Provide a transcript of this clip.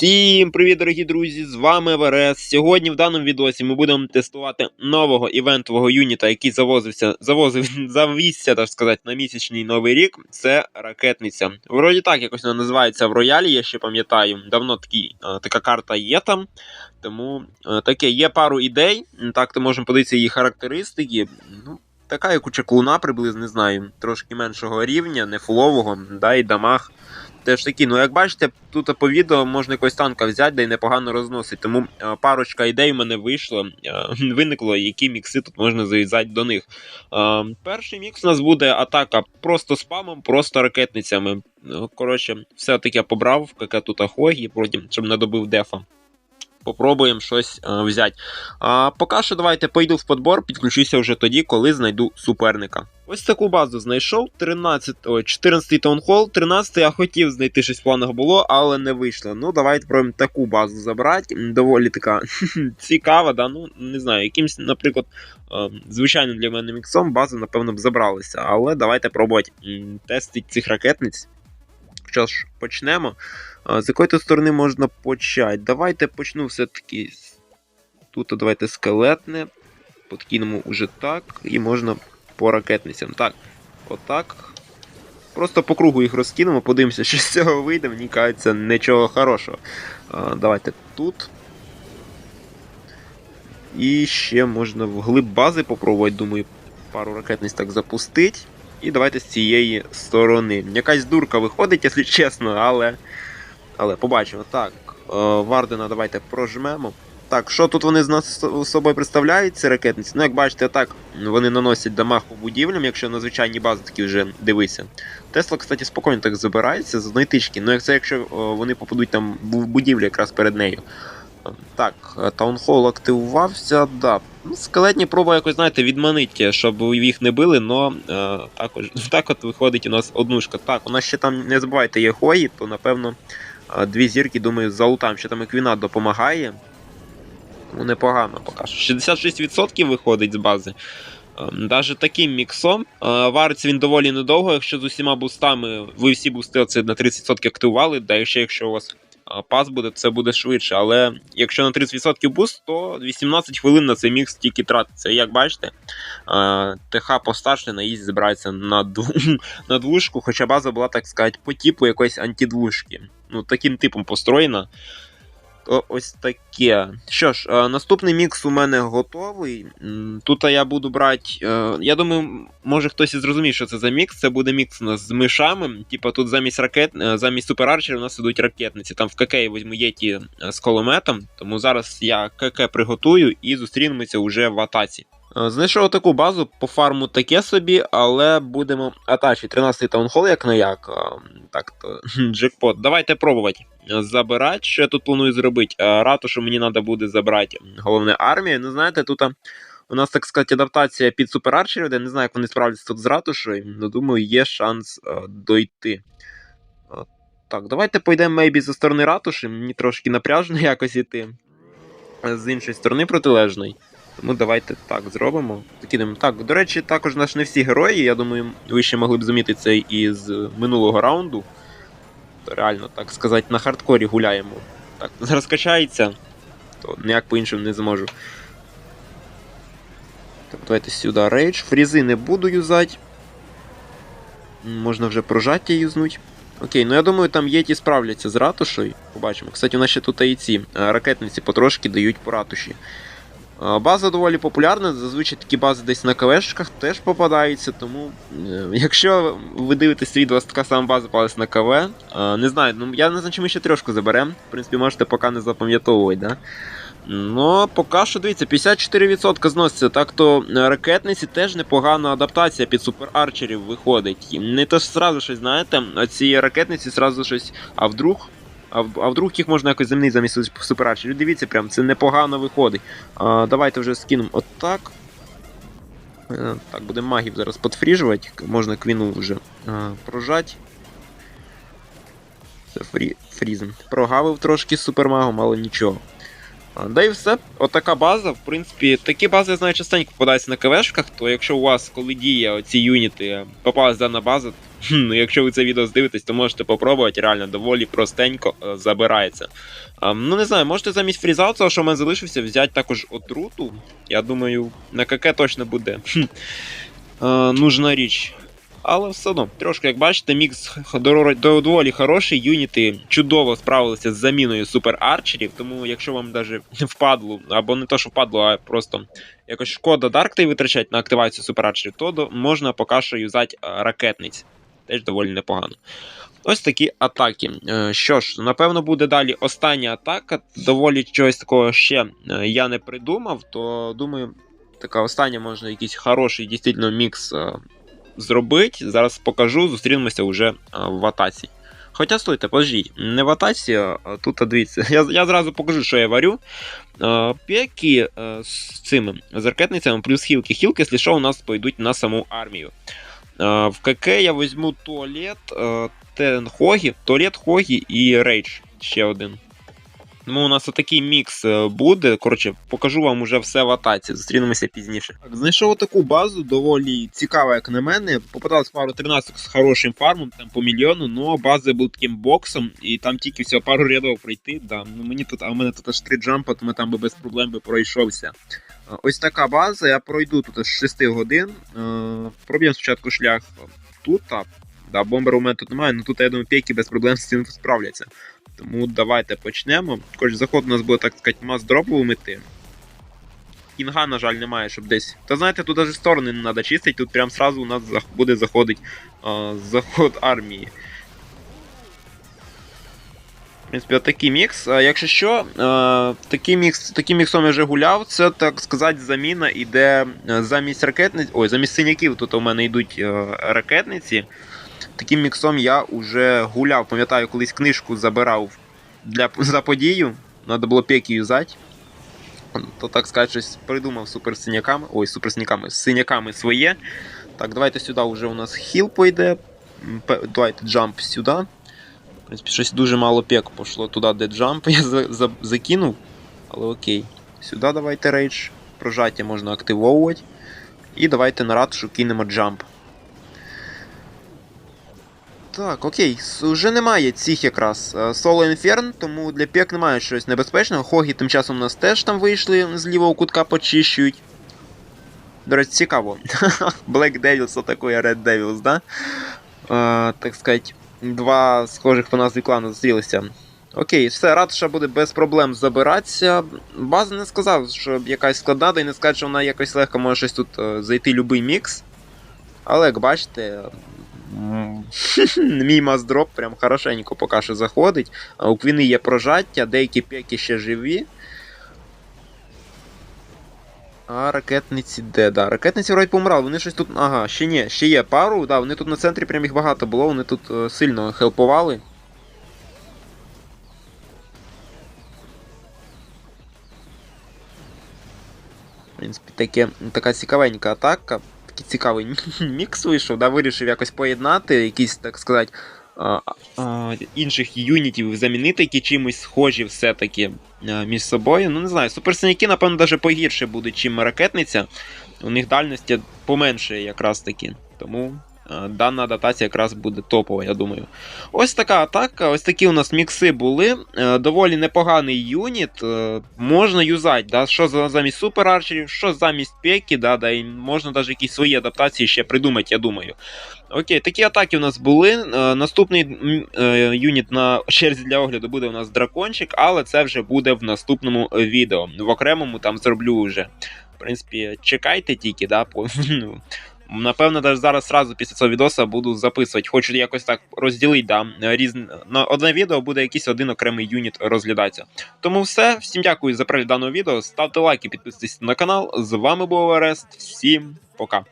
Всім привіт, дорогі друзі! З вами ВРС. Сьогодні в даному відосі ми будемо тестувати нового івентового юніта, який завозився, завозив, завісся, так сказати, на місячний новий рік. Це ракетниця. Вроді так якось вона називається в роялі, я ще пам'ятаю. Давно такі, е, така карта є там. Тому е, таке є пару ідей. Так, то можемо подивитися її характеристики. Ну, така як у чаклуна, приблизно не знаю, трошки меншого рівня, не фулового, да, і дамаг. Теж такі, ну як бачите, тут по відео можна якось танка взяти, да й непогано розносить. Тому е, парочка ідей в мене вийшло, е, виникло, які мікси тут можна зав'язати до них. Е, перший мікс у нас буде атака просто спамом, просто ракетницями. Коротше, все таке побрав, яке тут ахогі, потім, щоб не добив дефа. Попробуємо щось е, взяти. А поки що давайте пойду в подбор, підключуся вже тоді, коли знайду суперника. Ось таку базу знайшов. 13, ой, 14 таунхол, 13 я хотів знайти щось в планах було, але не вийшло. Ну, давайте пробуємо таку базу забрати. Доволі така цікава, да? ну не знаю, якимсь, наприклад, е, звичайним для мене міксом база, напевно, б забралися. Але давайте пробувати тестити цих ракетниць. Що ж, почнемо. З якої то сторони можна почати? Давайте почну все-таки. Тут давайте скелетне. Подкинемо уже так. І можна по ракетницям. Так. Отак. Просто по кругу їх розкинемо, подивимося, що з цього вийде. Мені кажеться, нічого хорошого. Давайте тут. І ще можна вглиб бази попробувати, думаю, пару ракетниць так запустити. І давайте з цієї сторони. Якась дурка виходить, якщо чесно, але. Але побачимо. Так, е, Вардена давайте прожмемо. Так, що тут вони з нас собою представляють, ці ракетниці? Ну, як бачите, так, вони наносять дамаг по будівлям, якщо на звичайні бази такі вже дивися. Тесла, кстати, спокійно так забирається з одної тички. Ну, як це якщо вони попадуть там в будівлю якраз перед нею. Е, Так, е, таунхол активувався, да. Ну, скелетні проба якось, знаєте, відманить, щоб їх не били, но е, також так от виходить у нас однушка. Так, у нас ще там, не забувайте, є хої, то напевно е, дві зірки, думаю, залутаємо. Ще там Еквінат допомагає. Ну, непогано поки що. 66% виходить з бази. Ем, Даже таким міксом е, вариться він доволі недовго, якщо з усіма бустами ви всі бусти оце на 30% активували, да ще якщо у вас е, пас буде, це буде швидше. Але якщо на 30% буст, то 18 хвилин на цей мікс тільки тратиться. І як бачите, е, ТХ постарше на їзді збирається на, дву- на двушку, хоча база була, так сказати, по типу якоїсь антидвушки. Ну, таким типом построєна. Ось таке. Що ж, е, наступний мікс у мене готовий. Тут я буду брати. е, Я думаю, може хтось і зрозумів, що це за мікс. Це буде мікс у нас з мишами. Типа тут замість ракет, е, замість суперарчерів у нас ідуть ракетниці. Там в КК візьму єті з кулеметом. Тому зараз я КК приготую і зустрінемося уже в атаці. Е, Знайшов таку базу по фарму таке собі, але будемо атачі. 13-й таунхол, як на як. Е, Так то джекпот. Давайте пробувати забирати. Що я тут планую зробити? Е, Ратушу мені треба буде забрати. Головне армію. Ну, знаєте, тут у нас, так сказати, адаптація під суперарчерів, де не знаю, як вони справляться тут з ратушою. Ну, думаю, є шанс е, дойти. Е, Так, давайте пойдемо мейбі зі сторони ратуші. Мені трошки напряжно якось іти. Е, З іншої сторони протилежної. Тому давайте так зробимо. Закинемо. Так, до речі, також наш не всі герої. Я думаю, ви ще могли б замітити це із минулого раунду. То реально, так сказати, на хардкорі гуляємо. Так, зараз качається, то ніяк по-іншому не зможу. Так, давайте сюди рейдж. Фрізи не буду юзати. Можна вже прожаття юзнуть. Окей, ну я думаю, там єті справляться з ратушою. Побачимо. Кстати, у нас ще тут і ці ракетниці потрошки дають по ратуші. База доволі популярна, зазвичай такі бази десь на КВшках теж попадаються, тому е, якщо ви дивитесь у вас така сама база попалась на КВ, е, не знаю, ну я не знаю, чи ми ще трьошку заберемо. В принципі, можете поки не запам'ятовувати, да? Ну, поки що дивіться, 54% зноситься, так то е, ракетниці теж непогана адаптація під суперарчерів виходить. Не то ж зразу щось, знаєте, ці ракетниці зразу щось, а вдруг. А, а вдруг їх можна якось замінити замість суперарчерів. Дивіться, прям це непогано виходить. А, давайте вже скинемо отак. Е, Так, будемо магів зараз подфріжувати. Можна квіну вже а, прожати. Це фрі, фрізен. Прогавив трошки з супермагом, але нічого. Да і все, отака база. В принципі, такі бази я знаю частенько попадаються на КВшках, то якщо у вас, коли діє оці юніти, попалась дана база, ну якщо ви це відео здивитесь, то можете попробувати, реально доволі простенько е, забирається. А, ну не знаю, можете замість фрізаута, що в мене залишився, взяти також отруту. Я думаю, на КК точно буде хм, е, нужна річ. Але все одно, трошки, як бачите, мікс доволі хороший. Юніти чудово справилися з заміною супер арчерів, тому якщо вам даже впадло, або не то, що впадло, а просто якось шкода Дарктей витрачати на активацію супер арчерів, то можна поки що юзати е, ракетниць. Теж доволі непогано. Ось такі атаки. Е, Що ж, напевно, буде далі остання атака. Доволі чогось такого ще е, я не придумав, то думаю, така остання можна якийсь хороший дійсно мікс зробити. Зараз покажу, зустрінемося вже е, в атаці. Хоча стойте, подождіть, не в атаці, а тут дивіться. Я, я зразу покажу, що я варю. Е, е, з цими з ракетницями плюс хілки. Хілки, якщо що, у нас пойдуть на саму армію. В КК я візьму туалет, Тен туалет Хогі і Рейдж. Ще один. Тому у нас отакий мікс е, буде. Коротше, покажу вам уже все в атаці. Зустрінемося пізніше. Так, знайшов таку базу, доволі цікава, як на мене. Попадалось пару 13 з хорошим фармом, там по мільйону, але бази були таким боксом, і там тільки всього пару рядов пройти. Да. Ну, мені тут, а в мене тут аж три джампа, тому там би без проблем би пройшовся. Е, Ось така база, я пройду тут аж 6 годин. Е, Проб'ємо спочатку шлях тут. А, Да, бомбера у мене тут немає, але тут, я думаю, пейки без проблем з цим справляться. Тому давайте почнемо. Хоч заход у нас буде, так сказати, мас-дроповим іти. Кінга, на жаль, немає, щоб десь. Та знаєте, тут навіть сторони не треба чистити, тут прям сразу у нас буде заходить а, заход армії. В принципі, отакий мікс. А, якщо що, а, такий мікс, таким міксом я вже гуляв, це, так сказати, заміна іде е, замість ракетниць. Ой, замість синяків тут у мене йдуть е, ракетниці. Таким міксом я вже гуляв. Пам'ятаю, колись книжку забирав для, за подію. Треба було пеки юзати. То так сказати, щось придумав суперсиняками. Ой, суперсиняками, з синяками своє. Так, давайте сюди вже у нас хіл пойде. Давайте джамп сюди. В принципі, щось дуже мало пек пошло туди, де джамп. Я за, за, закинув. Але окей. Сюди давайте рейдж. Прожаття можна активовувати. І давайте на ратушу кинемо джамп. Так, окей, вже немає цих якраз соло інферн, тому для пек немає щось небезпечного. Хогі тим часом у нас теж там вийшли з лівого кутка почищують. До речі, цікаво. Black Devils, отакої Red Devils, да? А, так сказать, два схожих по назві клану зустрілися. Окей, все, ратуша буде без проблем забиратися. База не сказав, що якась складна, і не сказав, що вона якось легко може щось тут е, зайти любий мікс. Але як бачите, мій маздроп прям хорошенько поки що заходить. У квіни є прожаття, деякі пеки ще живі. А ракетниці де? Да, ракетниці вроді помирали, вони щось тут. Ага, ще ні, ще є пару, да, вони тут на центрі прям їх багато було, вони тут е, сильно хелпували. В принципі, таке, така цікавенька атака. Такий цікавий мікс вийшов, да, вирішив якось поєднати, якісь, так сказати, а, а, інших юнітів замінити, які чимось схожі все-таки а, між собою. Ну, не знаю, суперсиняки, напевно, навіть погірше будуть, чим ракетниця. У них дальності поменше якраз таки. Тому дана адаптація якраз буде топова, я думаю. Ось така атака, ось такі у нас мікси були. Е, доволі непоганий юніт. е, можна юзати, да? що замість суперарчерів, що замість пеки, да, да, і можна навіть якісь свої адаптації ще придумати, я думаю. Окей, такі атаки у нас були. Е, наступний е, юніт на черзі для огляду буде у нас дракончик, але це вже буде в наступному е, відео. В окремому там зроблю вже. В принципі, чекайте тільки, да, по, ну, Напевно, навіть зараз сразу після цього відоса буду записувати. Хочу якось так розділити, да, різне на одне відео буде якийсь один окремий юніт розглядатися. Тому все, всім дякую за перегляд даного відео. Ставте лайки, підписуйтесь на канал. З вами був Орест. Всім пока.